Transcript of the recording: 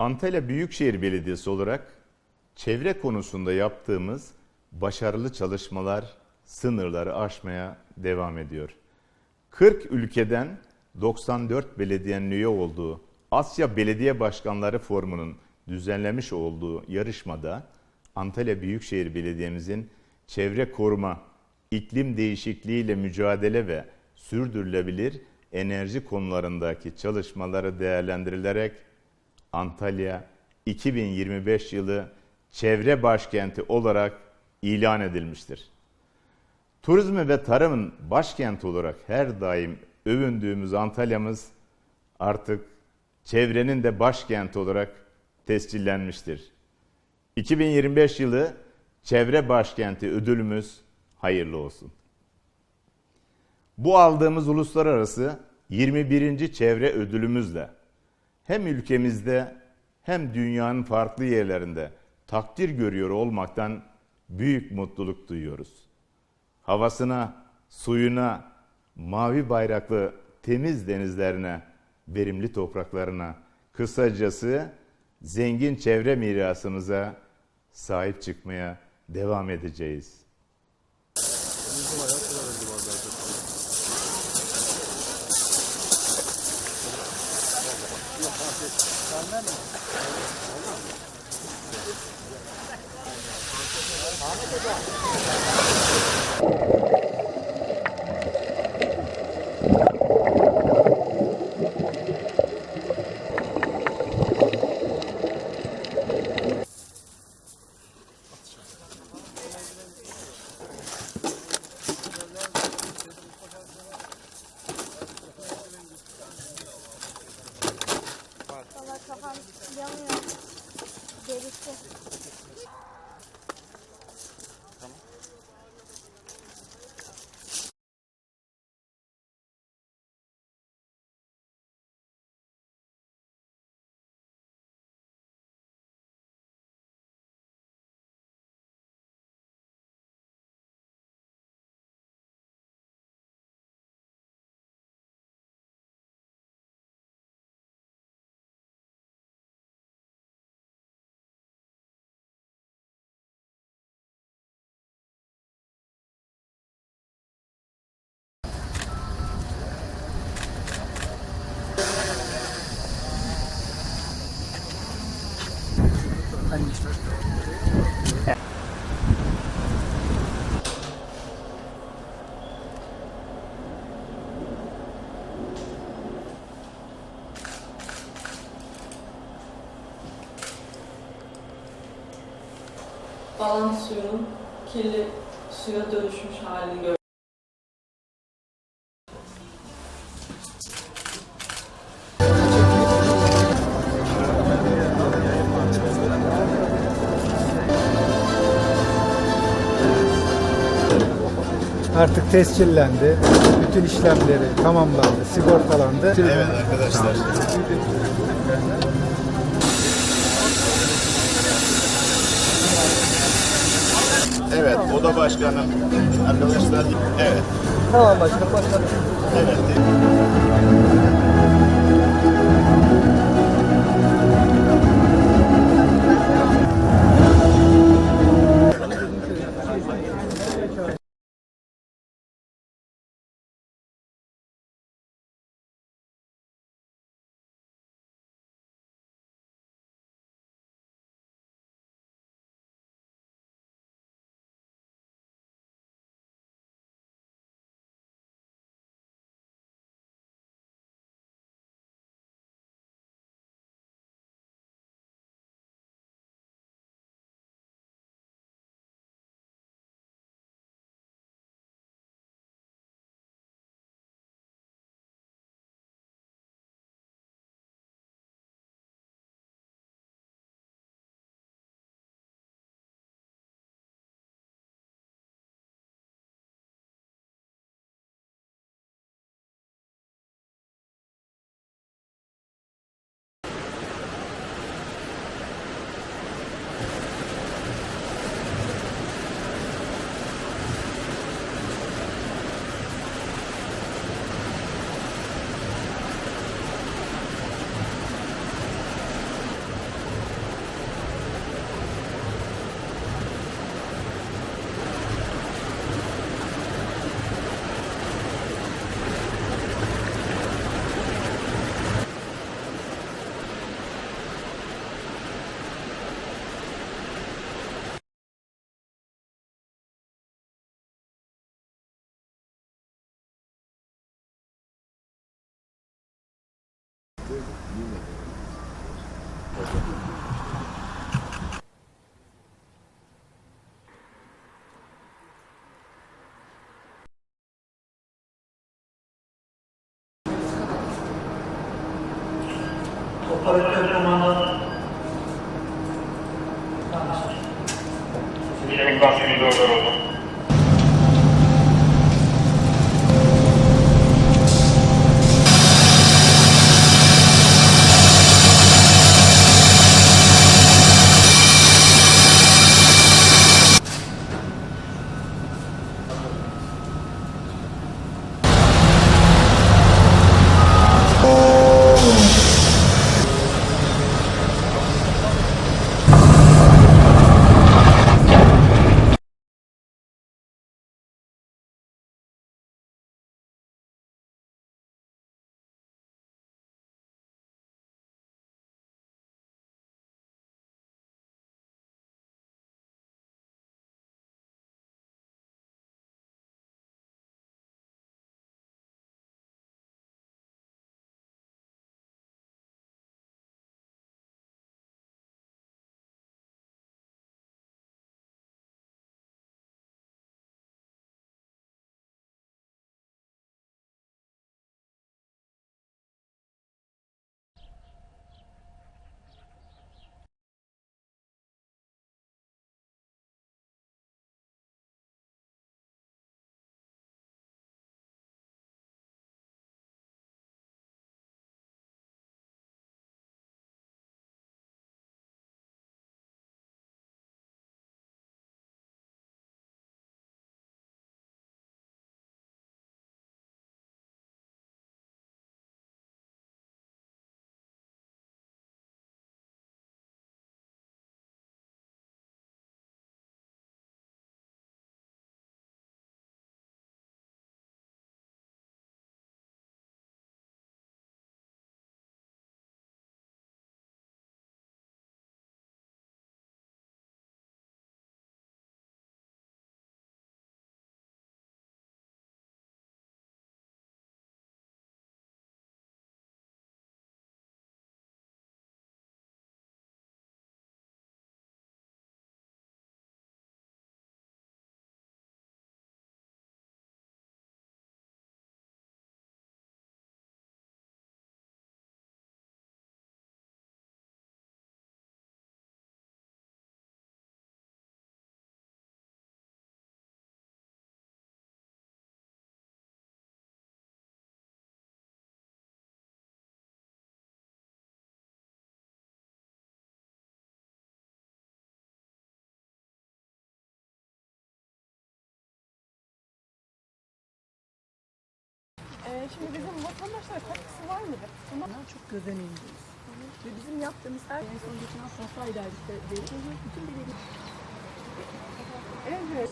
Antalya Büyükşehir Belediyesi olarak çevre konusunda yaptığımız başarılı çalışmalar sınırları aşmaya devam ediyor. 40 ülkeden 94 belediyenin üye olduğu Asya Belediye Başkanları Forumu'nun düzenlemiş olduğu yarışmada Antalya Büyükşehir Belediye'mizin çevre koruma, iklim değişikliğiyle mücadele ve sürdürülebilir enerji konularındaki çalışmaları değerlendirilerek Antalya 2025 yılı çevre başkenti olarak ilan edilmiştir. Turizmi ve tarımın başkenti olarak her daim övündüğümüz Antalya'mız artık çevrenin de başkenti olarak tescillenmiştir. 2025 yılı çevre başkenti ödülümüz hayırlı olsun. Bu aldığımız uluslararası 21. çevre ödülümüzle hem ülkemizde hem dünyanın farklı yerlerinde takdir görüyor olmaktan büyük mutluluk duyuyoruz. Havasına, suyuna, mavi bayraklı temiz denizlerine, verimli topraklarına, kısacası zengin çevre mirasımıza sahip çıkmaya devam edeceğiz. Valla すいません。Bağlantı suyunun kirli suya dönüşmüş halini gördüm. Artık tescillendi. Bütün işlemleri tamamlandı, sigortalandı. Evet arkadaşlar. Evet, oda başkanım. Arkadaşlar, evet. Tamam başkanım, başkanım. Evet. Operatör komando. Şevik Bahçeli doğru oldu. Şimdi bizim vatandaşlara katkısı var mıdır? Bunlar çok göz önündeyiz. Ve bizim yaptığımız her en son geçen hafta idaresi bütün belediye. Evet.